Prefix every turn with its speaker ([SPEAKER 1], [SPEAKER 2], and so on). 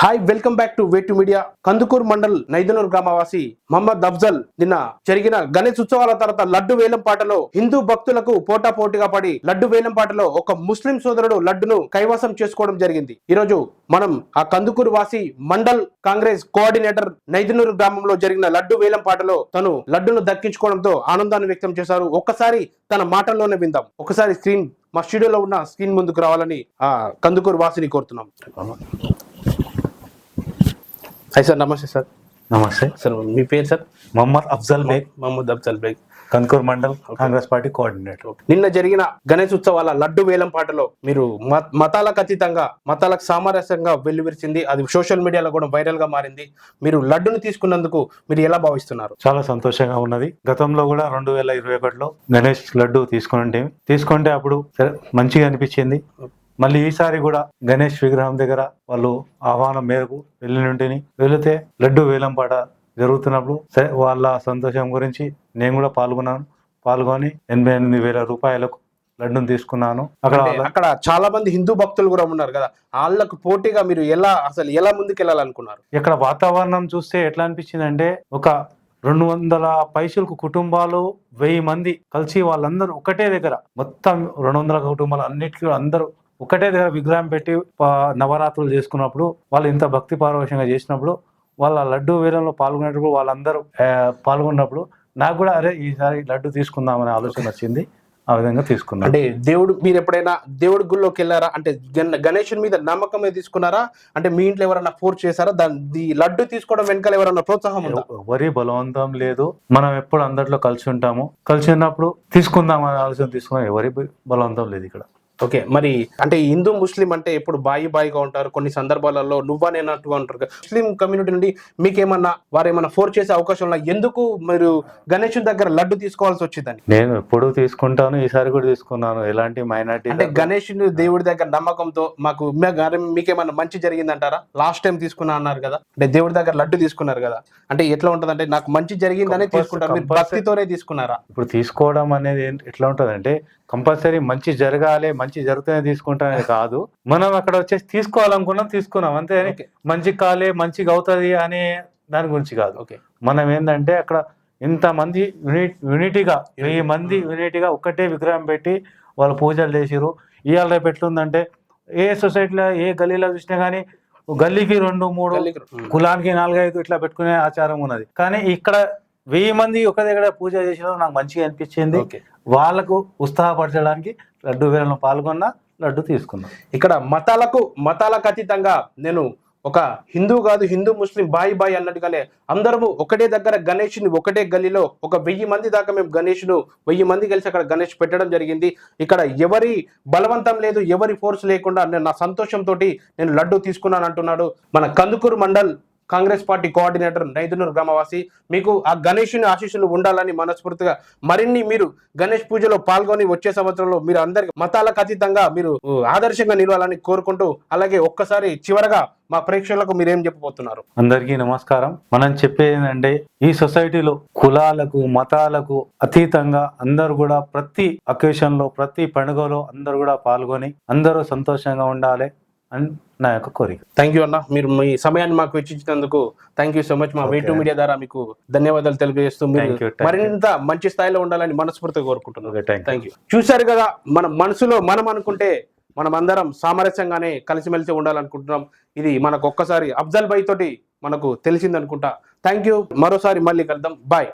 [SPEAKER 1] Hi welcome back to Vetu media Kandukur mandal Naidanur గ్రామవాసి Mohammed Afzal నిన్న జరిగిన గణేష్ ఉత్సవాల తర్వాత లడ్డు వేలం పాటలో హిందూ భక్తులకు పోటా పోటీగా పడి లడ్డు వేలం పాటలో ఒక ముస్లిం సోదరుడు లడ్డును కైవసం చేసుకోవడం జరిగింది. ఈరోజు మనం ఆ కందుకూరు వాసి మండల్ కాంగ్రెస్ కోఆర్డినేటర్ నైదనూరు గ్రామంలో జరిగిన లడ్డు వేలం పాటలో తను లడ్డును దక్కించుకోవడంతో ఆనందాన్ని వ్యక్తం చేశారు. ఒక్కసారి తన మాటల్లోనే విందాం. ఒకసారి స్క్రీన్ మా స్టూడియోలో ఉన్న స్క్రీన్ ముందుకు రావాలని ఆ కందుకూరు వాసిని కోరుతున్నాం. హాయ్ సార్ నమస్తే సార్
[SPEAKER 2] నమస్తే
[SPEAKER 1] సార్ మీ పేరు sir
[SPEAKER 2] Mohammed Afzal Baig
[SPEAKER 1] Mohammed Afzal Baig
[SPEAKER 2] Kandukur mandal Congress party coordinator
[SPEAKER 1] నిన్న జరిగిన గణేష్ ఉత్సవాల లడ్డు వేలం పాటలో మీరు మతాలకు అతీతంగా మతాలకు సామరస్యంగా వెల్లువిరిచింది. అది సోషల్ మీడియాలో కూడా వైరల్గా మారింది. మీరు లడ్డును తీసుకున్నందుకు మీరు ఎలా భావిస్తున్నారు?
[SPEAKER 2] చాలా సంతోషంగా ఉన్నది. గతంలో కూడా రెండు వేల ఇరవై ఒకటిలో గణేష్ లడ్డు తీసుకుంటే తీసుకుంటే అప్పుడు మంచిగా అనిపించింది. మళ్ళీ ఈసారి కూడా గణేష్ విగ్రహం దగ్గర వాళ్ళు ఆహ్వానం మేరకు వెళ్ళినుంటిని వెళితే లడ్డు వేలం పాట జరుగుతున్నప్పుడు వాళ్ళ సంతోషం గురించి నేను కూడా పాల్గొన్నాను. పాల్గొని ఎనభై ఎనిమిది వేల రూపాయలకు లడ్డును తీసుకున్నాను. అక్కడ
[SPEAKER 1] అక్కడ చాలా మంది హిందూ భక్తులు కూడా ఉన్నారు కదా వాళ్ళకు పోటీగా మీరు ఎలా అసలు ఎలా ముందుకు వెళ్ళాలనుకున్నారు?
[SPEAKER 2] ఇక్కడ వాతావరణం చూస్తే ఎట్లా అనిపించింది అంటే ఒక రెండు వందల పైసలకు కుటుంబాలు వెయ్యి మంది కలిసి వాళ్ళందరూ ఒకటే దగ్గర మొత్తం రెండు వందల కుటుంబాలు అన్నిటికీ అందరూ ఒకటే దగ్గర విగ్రహం పెట్టి నవరాత్రులు చేసుకున్నప్పుడు వాళ్ళు ఇంత భక్తి పారవశంగా చేసినప్పుడు వాళ్ళ లడ్డు వేలంలో పాల్గొనేటప్పుడు వాళ్ళందరూ పాల్గొన్నప్పుడు నాకు కూడా అరే ఈసారి లడ్డు తీసుకుందామనే ఆలోచన వచ్చింది. ఆ విధంగా తీసుకున్నాను.
[SPEAKER 1] అంటే దేవుడు మీరు ఎప్పుడైనా దేవుడి గుళ్ళోకి వెళ్ళారా? అంటే గణ- గణేశుని మీద నమ్మకమే తీసుకున్నారా? అంటే మీ ఇంట్లో ఎవరైనా ఫోర్స్ చేశారా? దాని లడ్డు తీసుకోవడం వెనకాల ఎవరైనా ప్రోత్సాహం
[SPEAKER 2] ఎవరి బలవంతం లేదు. మనం ఎప్పుడు అందరిలో కలిసి ఉంటాము. కలిసి ఉన్నప్పుడు తీసుకుందాం అనే ఆలోచన తీసుకున్నాం. ఎవరి బలవంతం లేదు ఇక్కడ.
[SPEAKER 1] ఓకే మరి అంటే హిందూ ముస్లిం అంటే ఎప్పుడు బాయి బాయిగా ఉంటారు. కొన్ని సందర్భాలలో నువ్వా నేనట్టుగా ఉంటారు కదా. ముస్లిం కమ్యూనిటీ నుండి మీకేమన్నా వారు ఏమన్నా ఫోర్స్ చేసే అవకాశం ఉన్నా ఎందుకు మీరు గణేశుని దగ్గర లడ్డు తీసుకోవాల్సి వచ్చిందని?
[SPEAKER 2] నేను ఎప్పుడు తీసుకుంటాను ఈసారి కూడా తీసుకున్నాను. ఎలాంటి మైనార్టీ
[SPEAKER 1] అంటే గణేశుని దేవుడి దగ్గర నమ్మకంతో మాకు మీకేమన్నా మంచి జరిగిందంటారా? లాస్ట్ టైం తీసుకున్నా అన్నారు కదా. అంటే దేవుడి దగ్గర లడ్డు తీసుకున్నారు కదా. అంటే ఎట్లా ఉంటది అంటే నాకు మంచి జరిగిందనే తీసుకుంటారు. మీరు భక్తితోనే తీసుకున్నారా?
[SPEAKER 2] ఇప్పుడు తీసుకోవడం అనేది ఎట్లా ఉంటది అంటే కంపల్సరీ మంచి జరగాలి మంచి జరుగుతూనే తీసుకుంటానే కాదు. మనం అక్కడ వచ్చేసి తీసుకోవాలనుకున్నాం తీసుకున్నాం. అంతే మంచి కాలే మంచిగా అవుతుంది అనే దాని గురించి కాదు.
[SPEAKER 1] ఓకే.
[SPEAKER 2] మనం ఏంటంటే అక్కడ ఇంతమంది యూనిట్ యూనిటీగా వెయ్యి మంది యూనిటీగా ఒక్కటే విగ్రహం పెట్టి వాళ్ళు పూజలు చేసిరు ఇవాళ రేపు ఎట్లుందంటే ఏ సొసైటీలో ఏ గల్లీలో చూసినా కానీ గల్లీకి రెండు మూడు కులానికి నాలుగైదు ఇట్లా పెట్టుకునే ఆచారం ఉన్నది. కానీ ఇక్కడ వెయ్యి మంది ఒక దగ్గర పూజ చేసిన నాకు మంచిగా అనిపించింది. వాళ్ళకు ఉత్సాహపరచడానికి లడ్డు వేలంలో పాల్గొన్నా లడ్డు తీసుకున్నాం.
[SPEAKER 1] ఇక్కడ మతాలకు మతాలకు అతీతంగా నేను ఒక హిందూ కాదు హిందూ ముస్లిం బాయి బాయి అన్నట్టుగానే అందరము ఒకటే దగ్గర గణేష్ని ఒకటే గల్లీలో ఒక వెయ్యి మంది దాకా మేము గణేష్ను వెయ్యి మంది కలిసి అక్కడ గణేష్ పెట్టడం జరిగింది. ఇక్కడ ఎవరి బలవంతం లేదు ఎవరి ఫోర్స్ లేకుండా నేను నా సంతోషంతో నేను లడ్డు తీసుకున్నాను అంటున్నాడు మన కందుకూరు మండల్ కాంగ్రెస్ పార్టీ కోఆర్డినేటర్ నైదునూరు గ్రామవాసి మీకు ఆ గణేషుని ఆశీస్సులు ఉండాలని మనస్ఫూర్తిగా మరిన్ని మీరు గణేష్ పూజలో పాల్గొని వచ్చే సంవత్సరంలో మీరు అందరికి మతాలకు అతీతంగా మీరు ఆదర్శంగా నిలవాలని కోరుకుంటూ అలాగే ఒక్కసారి చివరగా మా ప్రేక్షకులకు మీరేం చెప్పబోతున్నారు?
[SPEAKER 2] అందరికీ నమస్కారం. మనం చెప్పేది ఏంటంటే ఈ సొసైటీలో కులాలకు మతాలకు అతీతంగా అందరూ కూడా ప్రతి అకేషన్లో ప్రతి పండుగలో అందరూ కూడా పాల్గొని అందరూ సంతోషంగా ఉండాలి. అని నా యొక్క కోరిక.
[SPEAKER 1] థ్యాంక్ యూ అన్న. మీరు మీ సమయాన్ని మాకు వెచ్చించినందుకు థ్యాంక్ యూ సో మచ్ మా. వేటు మీడియా ద్వారా మీకు ధన్యవాదాలు తెలియజేస్తూ. మరింత మంచి స్థాయిలో ఉండాలని మనస్ఫూర్తిగా కోరుకుంటున్నాను థ్యాంక్ యూ చూశారు కదా మన మనసులో మనం అనుకుంటే మనం అందరం సామరస్యంగానే కలిసిమెలిసి ఉండాలనుకుంటున్నాం. ఇది మనకు ఒక్కసారి అఫ్జల్ భాయ్ తోటి మనకు తెలిసింది అనుకుంటా థ్యాంక్ యూ మరోసారి మళ్ళీ కలుద్దాం. బాయ్